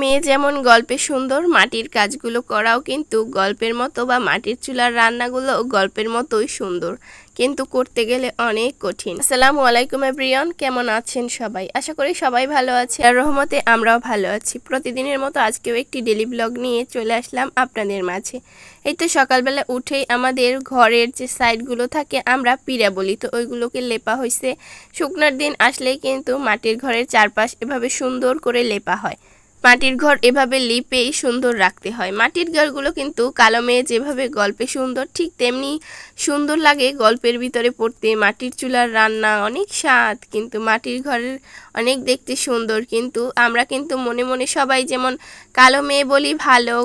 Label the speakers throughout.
Speaker 1: মেয়ে যেমন গল্পে সুন্দর, মাটির কাজগুলো করাও কিন্তু গল্পের মতো বা মাটির চুলার রান্নাগুলো গল্পের মতোই সুন্দর। কিন্তু করতে গেলে অনেক কঠিন। আসসালামু আলাইকুম এভরিয়ন কেমন আছেন সবাই? আশা করি সবাই ভালো আছে আর রহমতে আমরাও ভালো আছি। প্রতিদিনের মতো আজকেও একটি ডেলি ব্লগ নিয়ে চলে আসলাম আপনাদের মাঝে। এই তো সকালবেলা উঠেই আমাদের ঘরের যে সাইডগুলো থাকে, আমরা পিড়া বলি। তো ওইগুলোকে লেপা হয়েছে শুকনার দিন আসলেই কিন্তু মাটির ঘরের চারপাশ এভাবে সুন্দর করে লেপা হয়। মাটির ঘর এভাবে লিপেই সুন্দর রাখতে হয়। মাটির ঘরগুলো কিন্তু কালো মেয়ে যেভাবে গল্পে সুন্দর, ঠিক তেমনি সুন্দর লাগে গল্পের ভিতরে পড়তে। মাটির চুলার রান্না অনেক স্বাদ, কিন্তু মাটির ঘরের অনেক দেখতে সুন্দর। কিন্তু আমরা কিন্তু মনে মনে সবাই যেমন কালো মেয়ে বলি, ভালো,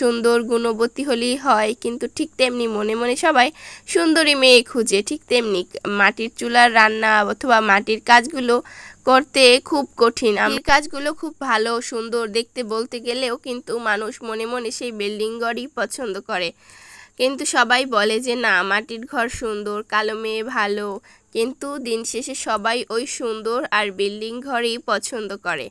Speaker 1: সুন্দর, গুণবতী হলেই হয়। কিন্তু ঠিক তেমনি মনে মনে সবাই সুন্দরী মেয়ে খুঁজে। ঠিক তেমনি মাটির চুলার রান্না অথবা মাটির কাজগুলো করতে খুব কঠিন। আমি কাজগুলো খুব ভালো সুন্দর দেখতে বলতে গেলেও কিন্তু মানুষ মনে মনে সেই বিল্ডিং ঘরই পছন্দ করে। কিন্তু সবাই বলে যে না মাটির ঘর সুন্দর কালো মেয়ে ভালো। কিন্তু দিন শেষে সবাই ওই সুন্দর আর বিল্ডিং ঘরই পছন্দ করে।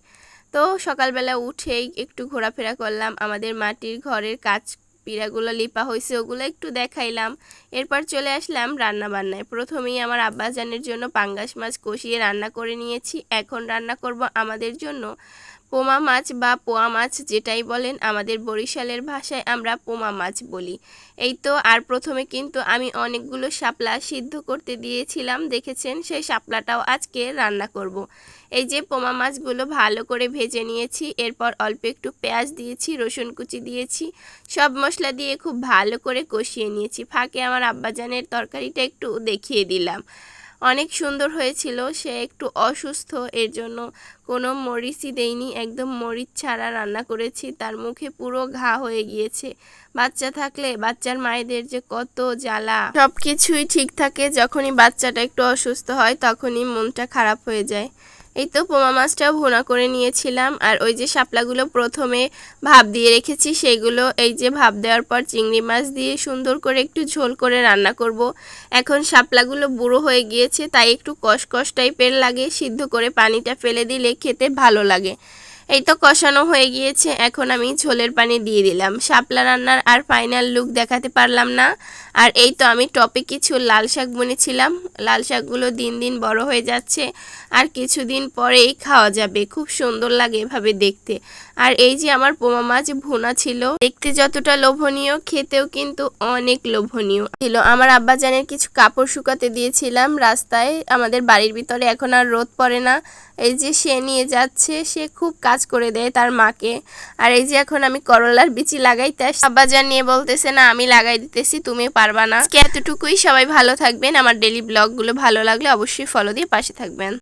Speaker 1: তো সকালবেলা উঠেই একটু ঘোরাফেরা করলাম। আমাদের মাটির ঘরের কাজ পিড়াগুলো লিপা হয়েছে ওগুলো একটু দেখাইলাম। এরপর চলে আসলাম রান্না বান্নায় প্রথমেই আমার আব্বাজানের জন্য পাঙ্গাস মাছ কষিয়ে রান্না করে নিয়েছি। এখন রান্না করব আমাদের জন্য পোমা মাছ বা পোয়া মাছ যেটাই বলেন, আমাদের বরিশালের ভাষায় আমরা পোমা মাছ বলি। এই তো, আর প্রথমে কিন্তু আমি অনেকগুলো শাপলা সিদ্ধ করতে দিয়েছিলাম, দেখেছেন? সেই শাপলাটাও আজকে রান্না করব। এই যে পোমা মাছগুলো ভালো করে ভেজে নিয়েছি, এরপর অল্প একটু পেঁয়াজ দিয়েছি, রসুন কুচি দিয়েছি, সব মশলা দিয়ে খুব ভালো করে কষিয়ে নিয়েছি। ফাঁকে আমার আব্বাজানের তরকারিটা একটু দেখিয়ে দিলাম। অনেক সুন্দর হয়েছিল। সে একটু অসুস্থ, এর জন্য কোনো মরিচই দেয়নি। একদম মরিচ ছাড়া রান্না করেছি। তার মুখে পুরো ঘা হয়ে গিয়েছে। বাচ্চা থাকলে, বাচ্চার মায়েদের যে কত জ্বালা। সব কিছুই ঠিক থাকে। যখনই বাচ্চাটা একটু অসুস্থ হয়, তখনই মনটা খারাপ হয়ে যায়। এই তো পোমা মাছটা ভুনা করে নিয়েছিলাম আর ওই যে শাপলাগুলো প্রথমে ভাপ দিয়ে রেখেছি, সেগুলো এই যে ভাপ দেওয়ার পর চিংড়ি মাছ দিয়ে সুন্দর করে একটু ঝোল করে রান্না করব। এখন শাপলাগুলো বুড়ো হয়ে গিয়েছে, তাই একটু কষকষ টাইপের লাগে, সিদ্ধ করে পানিটা ফেলে দিলে খেতে ভালো লাগে এই তো কষানো হয়ে গিয়েছে, এখন আমি ঝোলের পানি দিয়ে দিলাম। শাপলা রান্নার আর ফাইনাল লুক দেখাতে পারলাম না। আর এই তো আমি টপে কিছু লাল শাক বুনেছিলাম। লাল শাকগুলো দিন দিন বড় হয়ে যাচ্ছে, আর কিছুদিন পরেই খাওয়া যাবে। খুব সুন্দর লাগে এভাবে দেখতে। আর এই যে আমার পোমা মাছ ভুনা ছিল, দেখতে যতটা লোভনীয়, খেতেও কিন্তু অনেক লোভনীয় ছিল। আমার আব্বাজানের কিছু কাপড় শুকাতে দিয়েছিলাম রাস্তায়। আমাদের বাড়ির ভিতরে এখন আর রোদ পড়ে না। এই যে সে নিয়ে যাচ্ছে, সে খুব কাজ করে দেয় তার মাকে। আর এই যে এখন আমি করলার বিচি লাগাইতে আব্বা নিয়ে বলতেছে, না, আমি লাগাই দিতেছি, তুমি পারবা না। এতটুকুই। সবাই ভালো থাকবেন। আমার ডেলি ব্লগগুলো ভালো লাগলে অবশ্যই ফলো দিয়ে পাশে থাকবেন।